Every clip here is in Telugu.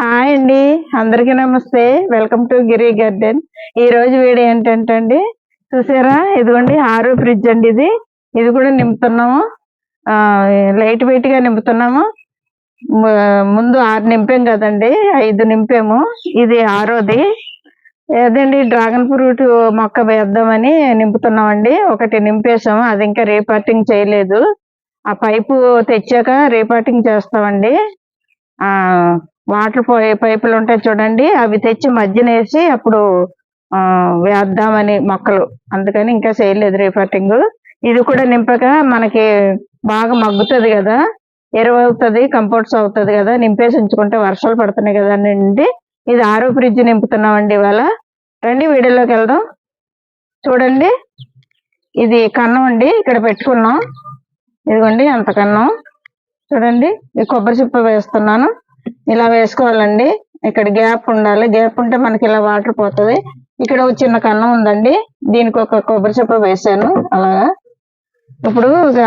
హాయ్ అండి. అందరికీ నమస్తే. వెల్కమ్ టు గిరి గార్డెన్ ఈ రోజు వీడియో ఏంటంటే అండి చూసారా? ఇదిగోండి ఆరో ఫ్రిడ్జ్ అండి ఇది. ఇది కూడా నింపుతున్నాము. ఆ, లైట్ వెయిట్గా నింపుతున్నాము. ముందు ఆరు నింపాం కదండి. ఐదు నింపాము. ఇది ఆరోది. ఏదండి డ్రాగన్ ఫ్రూట్ మొక్క వేద్దామని నింపుతున్నామండి. ఒకటి నింపేసాము అది ఇంకా రీపార్టింగ్ చేయలేదు. ఆ పైపు తెచ్చాక రీపార్టింగ్ చేస్తామండి. వాటర్ వాటర్ పైపులు ఉంటాయి చూడండి అవి తెచ్చి మధ్యన వేసి అప్పుడు వేద్దామని మొక్కలు. అందుకని ఇంకా చేయలేదు రీపార్టింగ్ ఇది కూడా నింపక మనకి బాగా మగ్గుతుంది కదా ఎరువు అవుతుంది కంపోర్ట్స్ అవుతుంది కదా నింపేసి ఉంచుకుంటే వర్షాలు పడుతున్నాయి కదా అండి. ఇది ఆరో ఫ్రిడ్జ్ నింపుతున్నామండి ఇవాళ. రండి వీడియోలోకి వెళ్దాం. చూడండి. ఇది కన్నం అండి ఇక్కడ పెట్టుకున్నాం. ఇదిగోండి అంత కన్నం. చూడండి ఈ కొబ్బరి చిప్ప వేస్తున్నాను. ఇలా వేసుకోవాలండి. ఇక్కడ గ్యాప్ ఉండాలి. గ్యాప్ ఉంటే మనకి ఇలా వాటర్ పోతుంది. ఇక్కడ ఒక చిన్న కన్నం ఉందండి. దీనికి ఒక కొబ్బరి చెప్ప వేసాను అలాగా. ఇప్పుడు ఇక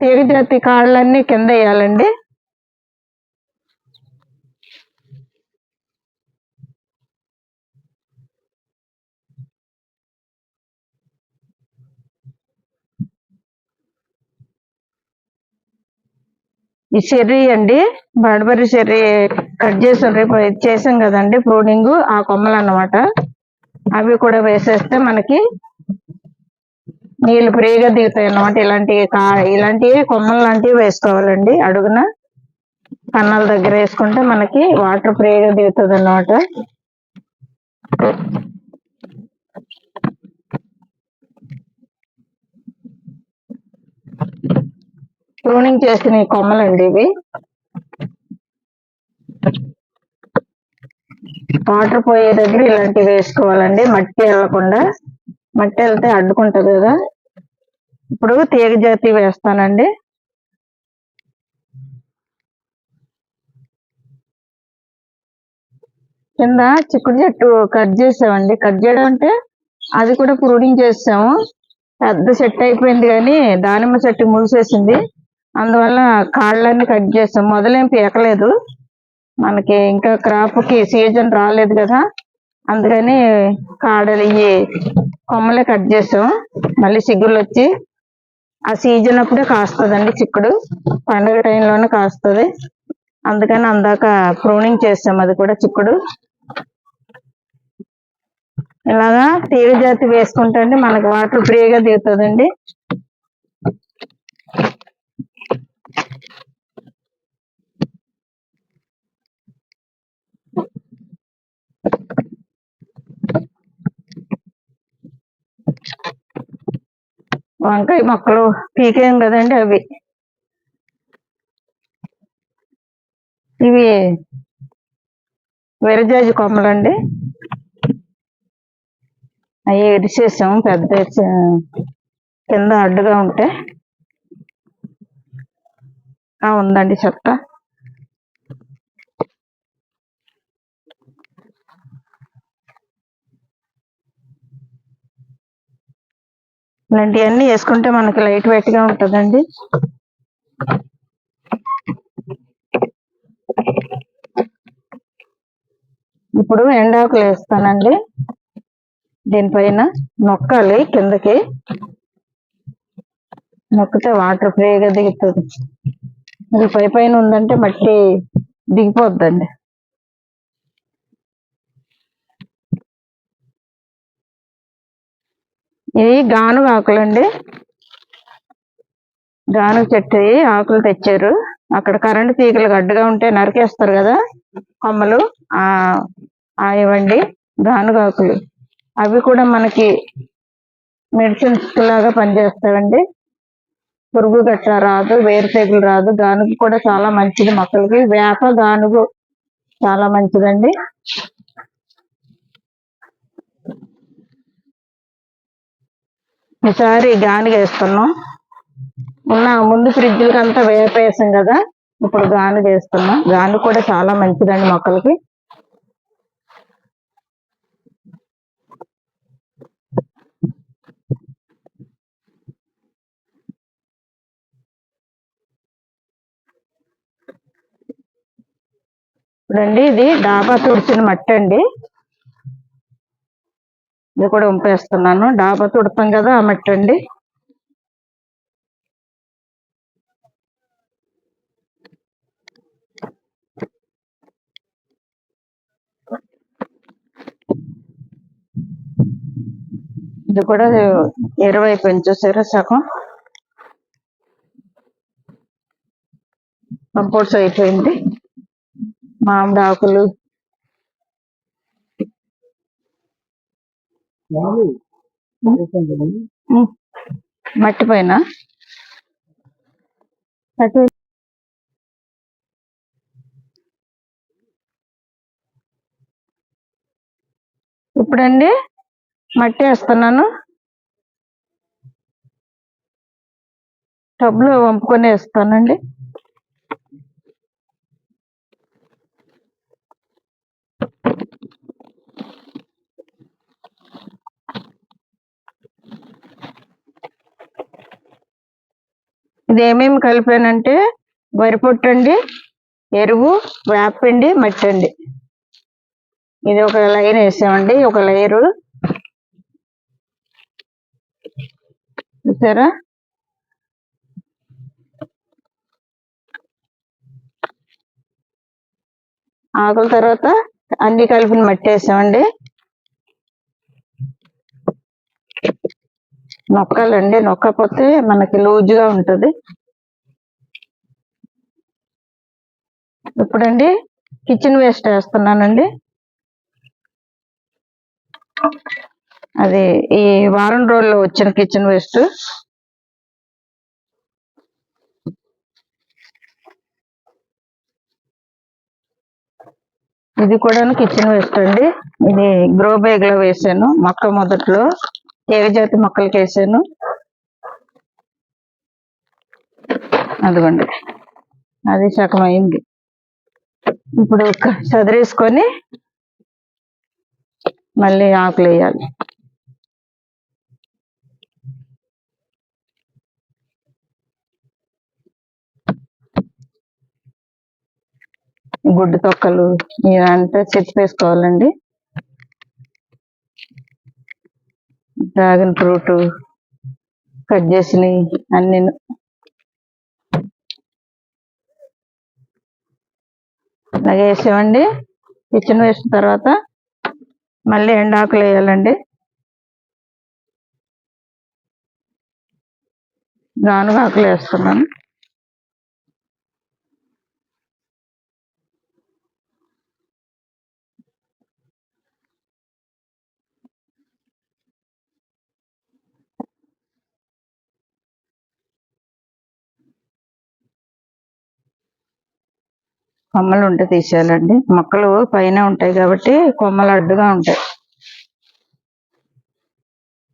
తీగ జాతి కాళ్ళన్నీ కింద వేయాలండి. ఈ చెర్రీ అండి. బడబరి చెర్రీ కట్ చేసాం రేపు చేసాం కదండి ప్రూనింగ్ ఆ కొమ్మలు అన్నమాట. అవి కూడా వేసేస్తే మనకి నీళ్ళు ఫ్రీగా దిగుతాయి అన్నమాట. ఇలాంటి కా ఇలాంటివి కొమ్మలు లాంటివి వేసుకోవాలండి. అడుగున కన్నాల దగ్గర వేసుకుంటే మనకి వాటర్ ఫ్రీగా దిగుతుంది అన్నమాట ప్రూనింగ్ చేసిన ఈ కొమ్మలండి ఇవి. వాటర్ పోయే దగ్గర ఇలాంటివి వేసుకోవాలండి. మట్టి వెళ్ళకుండా. మట్టి వెళ్తే అడ్డుకుంటది కదా. ఇప్పుడు తీగ జాతి వేస్తానండి. కింద చిక్కుడు చెట్టు కట్ చేసామండి. కట్ చేయడం అంటే అది కూడా ప్రూనింగ్ చేసాము. పెద్ద చెట్టు అయిపోయింది కానీ దానిమ్మ చెట్టు ముగిసేసింది అందువల్ల కాళ్ళన్నీ కట్ చేసాం మొదలేం పీకలేదు. మనకి ఇంకా క్రాప్కి సీజన్ రాలేదు కదా. అందుకని కాడలు ఇవి కొమ్మలే కట్ చేసాం మళ్ళీ సిగ్గులు వచ్చి ఆ సీజన్ అప్పుడే కాస్తుందండి చిక్కుడు. పండగ టైంలోనే కాస్తుంది. అందుకని అందాక ప్రూనింగ్ చేస్తాం అది కూడా చిక్కుడు. ఇలాగా తీగ జాతి వేసుకుంటే అండి మనకి వాటర్ ఫ్రీగా దిగుతుందండి. వంకాయ మొక్కలు పీకేం కదండి అవి. ఇవి వెరజాజి కొమ్మలండి. అవి ఇరిసేసాం పెద్ద కింద అడ్డుగా ఉంటే. ఉందండి చెత్త ఇలాంటివన్నీ వేసుకుంటే మనకి లైట్ వెయిట్గా ఉంటుందండి. ఇప్పుడు ఎండాకులు వేస్తానండి. దీనిపైన నొక్కాలి కిందకి. నొక్కితే వాటర్ ఫ్రీగా దిగుతుంది. ఇది పై పైన ఉందంటే మట్టి దిగిపోద్దండి. ఇది గానుగ ఆకులండి. గానుగ చెట్టు ఆకులు తెచ్చారు. అక్కడ కరెంటు తీగలు గడ్డగా ఉంటే నరికేస్తారు కదా కొమ్మలు. ఆ ఆ ఇవ్వండి. గానుగ ఆకులు. అవి కూడా మనకి మెడిసిన్స్ లాగా పనిచేస్తాయండి. పురుగు గట్ట రాదు వేరు తెగులు రాదు. గానుగు కూడా చాలా మంచిది మొక్కలకి. వేప గానుగు చాలా మంచిదండి. ఈసారి గానుగ వేస్తున్నాం ఉన్న ముందు ఫ్రిడ్జ్లకి అంతా వేప వేసాం కదా. ఇప్పుడు గానుగ వేస్తున్నాం గానుగు కూడా చాలా మంచిదండి మొక్కలకి. ఇప్పుడండి ఇది డాబా తుడిచిన మట్టి అండి. ఇది కూడా ఉంపేస్తున్నాను. డాబా తుడతాం కదా ఆ మట్టి అండి. ఇది కూడా ఇరవై పెంచేసారా సగం? కంపోర్ట్స్ అయిపోయింది. మామిడి ఆకులు ఉమ్, మట్టి పైన ఇప్పుడండి మట్టి వేస్తున్నాను. టబ్లో వంపుకొని వేస్తానండి. ఇది ఏమేమి కలిపానంటే వరి పొట్టండి ఎరువు వేపండి మట్టి అండి ఇది ఒక లైన్ వేసామండి ఒక లేయరు చూసారా? ఆకుల తర్వాత అన్ని కలిపిన మట్టి వేసామండి. నొక్కాలండి. నొక్కపోతే మనకి లూజ్గా ఉంటుంది. ఇప్పుడండి కిచెన్ వేస్ట్ వేస్తున్నానండి. అది ఈ వారం రోజుల్లో వచ్చిన కిచెన్ వేస్ట్. ఇది కూడా కిచెన్ వేస్ట్ అండి. ఇది గ్రో బ్యాగ్లో వేసాను మొక్క మొదట్లో. తీగజాతి మొక్కలకి వేసాను. అదిగోండి. అది సగం అయింది ఇప్పుడు చదిరేసుకొని మళ్ళీ ఆకులు వేయాలి. గుడ్డు తొక్కలు ఇదంతా చెప్పేసుకోవాలండి డ్రాగన్ ఫ్రూట్ కట్ చేసినవి అన్ని. అలాగే వేసామండి కిచెన్ వేసిన తర్వాత మళ్ళీ ఎండాకులు వేయాలండి. గానుగ ఆకులు వేస్తున్నాను. కొమ్మలు ఉంటే తీసేయాలండి. మొక్కలు పైన ఉంటాయి కాబట్టి కొమ్మలు అడ్డుగా ఉంటాయి.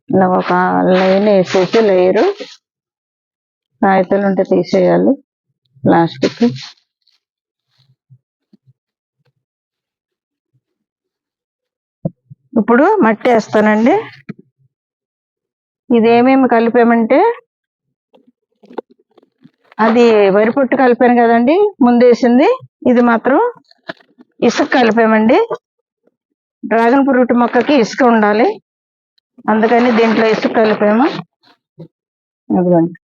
ఇలా ఒక లైన్ వేసేసి లేయరు. కాగితాలు ఉంటే తీసేయాలి ప్లాస్టిక్. ఇప్పుడు మట్టి వేస్తానండి. ఇది ఏమేమి కలిపామంటే అది వరి పొట్టు కలిపాను కదండి ముందేసింది ఇది మాత్రం ఇసుక కలిపామండి డ్రాగన్ ఫ్రూట్ మొక్కకి ఇసుక ఉండాలి. అందుకని దీంట్లో ఇసుక కలిపాము. అదిగోండి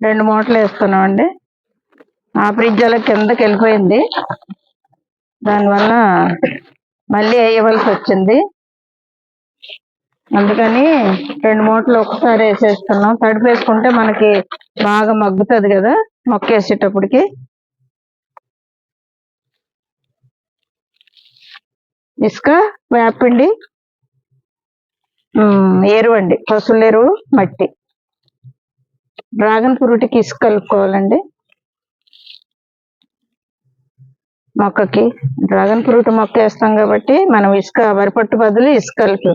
రెండు మూటలు వేస్తున్నామండి. ఆ ఫ్రిడ్జ్ అలా కిందకి వెళ్ళిపోయింది. దానివల్ల మళ్ళీ వేయవలసి వచ్చింది. అందుకని రెండు మూటలు ఒకసారి వేసేస్తున్నాం. తడిపి వేసుకుంటే మనకి బాగా మగ్గుతుంది కదా మొక్క వేసేటప్పటికి ఇసుక వేపిండి ఎరువండి పసులు పశువుల ఎరువు మట్టి. డ్రాగన్ ఫ్రూట్కి ఇసుక కలుపుకోవాలండి. మొక్కకి. డ్రాగన్ ఫ్రూట్ మొక్క వేస్తాం కాబట్టి మనం ఇసుక వరిపట్టు బదులు ఇసుక కలిపి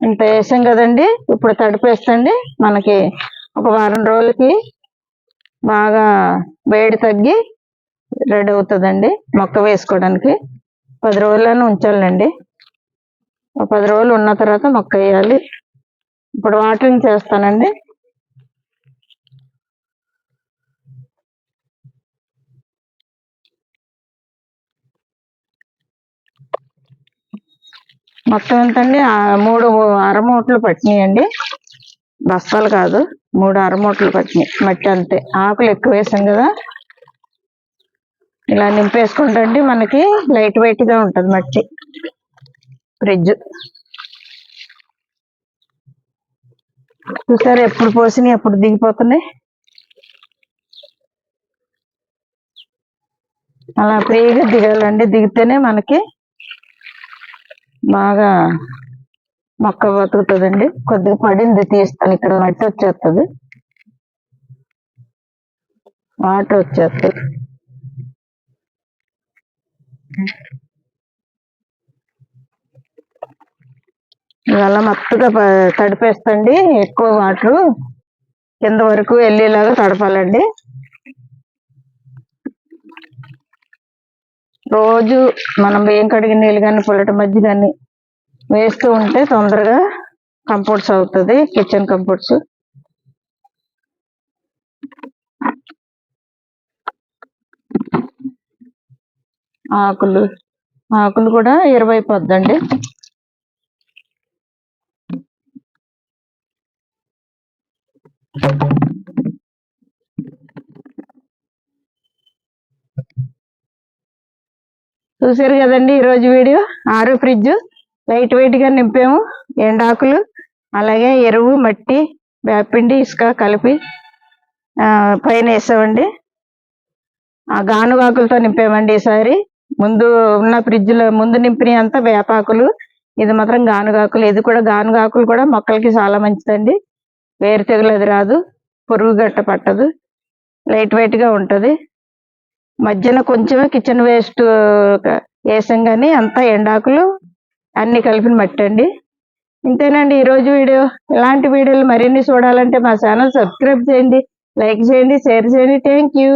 ఇంత వేసాం కదండి. ఇప్పుడు తడిపేస్తండి. మనకి ఒక వారం రోజులకి బాగా వేడి తగ్గి రెడీ అవుతుందండి మొక్క వేసుకోవడానికి. పది రోజులను ఉంచాలండి. ఒక పది రోజులు ఉన్న తర్వాత మొక్క వేయాలి. ఇప్పుడు వాటరింగ్ చేస్తానండి. మొత్తం ఎంతండి మూడు అరమూటలు పట్టినాయండి. బస్తాలు కాదు మూడు అరమూటలు పట్టినాయి. మట్టి అంతే. ఆకులు ఎక్కువ వేసాం కదా. ఇలా నింపేసుకుంటే మనకి లైట్ వెయిట్గా మట్టి. ఫ్రిడ్జ్. చూసారు ఎప్పుడు పోసినాయి ఎప్పుడు దిగిపోతున్నాయి? అలా ఫ్రీగా దిగాలండి. దిగితేనే మనకి బాగా మొక్క బతుకుతుందండి. కొద్దిగా పడింది తీస్తాను. ఇక్కడ మట్టి వచ్చేస్తుంది వాటర్ వచ్చేస్తుంది ఇవాళ మత్తుగా తడిపేస్తండి. ఎక్కువ వాటర్. కింద వరకు వెళ్ళేలాగా తడపాలండి. రోజు మనం బియ్యం కడిగిన నీళ్ళు కానీ పుల్లటి మధ్య కానీ వేస్తూ ఉంటే తొందరగా కంపోర్ట్స్ అవుతుంది కిచెన్ కంపోర్ట్స్. ఆకులు ఆకులు కూడా ఇరవై పొద్దండి చూసారు కదండి ఈరోజు వీడియో? ఆరు ఫ్రిడ్జ్ లైట్ వెయిట్గా నింపాము. ఎండాకులు అలాగే ఎరువు మట్టి వేపిండి ఇసుక కలిపి పైన వేసామండి. ఆ గానుగాకులతో నింపామండి ఈసారి. ముందు ఉన్న ఫ్రిడ్జ్లో ముందు నింపిన అంతా వేపాకులు ఇది మాత్రం గానుగాకులు. ఇది కూడా గానుగాకులు కూడా మొక్కలకి చాలా మంచిదండి. వేరు తెగులు అది రాదు పురుగు గట్ట పట్టదు లైట్ వెయిట్గా ఉంటుంది. మధ్యన కొంచెమే కిచెన్ వేస్ట్ వేసాం కానీ అంతా ఎండాకులు అన్ని కలిపిన మట్టి అండి. ఇంతేనండి ఈరోజు వీడియో. ఇలాంటి వీడియోలు మరిన్ని చూడాలంటే మా ఛానల్ సబ్స్క్రైబ్ చేయండి లైక్ చేయండి షేర్ చేయండి. Thank you